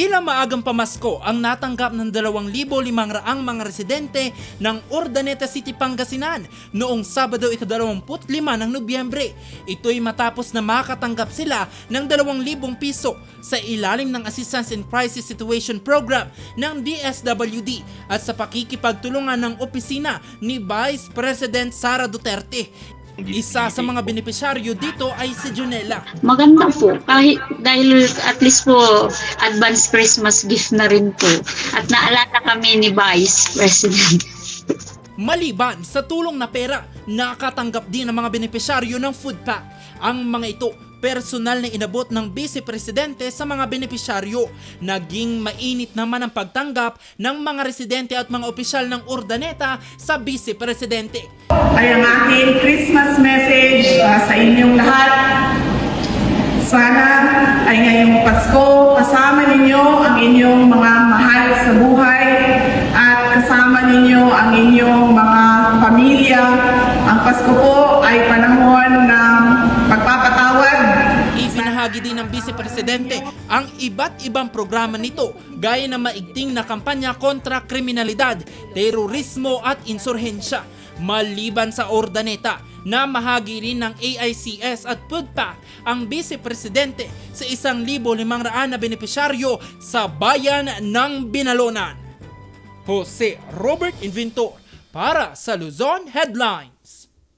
Tila maagang pamasko ang natanggap ng 2,500 mga residente ng Urdaneta City, Pangasinan noong Sabado ika-25 ng Nobyembre. Ito'y matapos na makatanggap sila ng 2,000 piso sa ilalim ng Assistance in Crisis Situation Program ng DSWD at sa pakikipagtulungan ng opisina ni Vice President Sara Duterte. Isa sa mga benepisyaryo dito ay si Junela. Maganda po. Kahit dahil at least po advance Christmas gift na rin po. At naalala kami ni Vice President. Maliban sa tulong na pera, nakatanggap din ang mga benepisyaryo ng food pack. Ang mga ito, personal na inabot ng Vice Presidente sa mga benepisyaryo. Naging mainit naman ang pagtanggap ng mga residente at mga opisyal ng Urdaneta sa Vice Presidente. ay ang aking Christmas message uh, sa inyong lahat. Sana ay ngayong Pasko, kasama ninyo ang inyong mga mahal sa buhay at kasama ninyo ang inyong mga pamilya. Ang Pasko po ay panahon ng Ipinahagi din ng Vice Presidente ang iba't ibang programa nito gaya ng maigting na kampanya kontra kriminalidad, terorismo at insurhensya. Maliban sa Ordaneta na mahagi rin ng AICS at PUDPA ang Vice Presidente sa 1,500 na benepisyaryo sa bayan ng Binalonan. Jose Robert Inventor para sa Luzon Headline.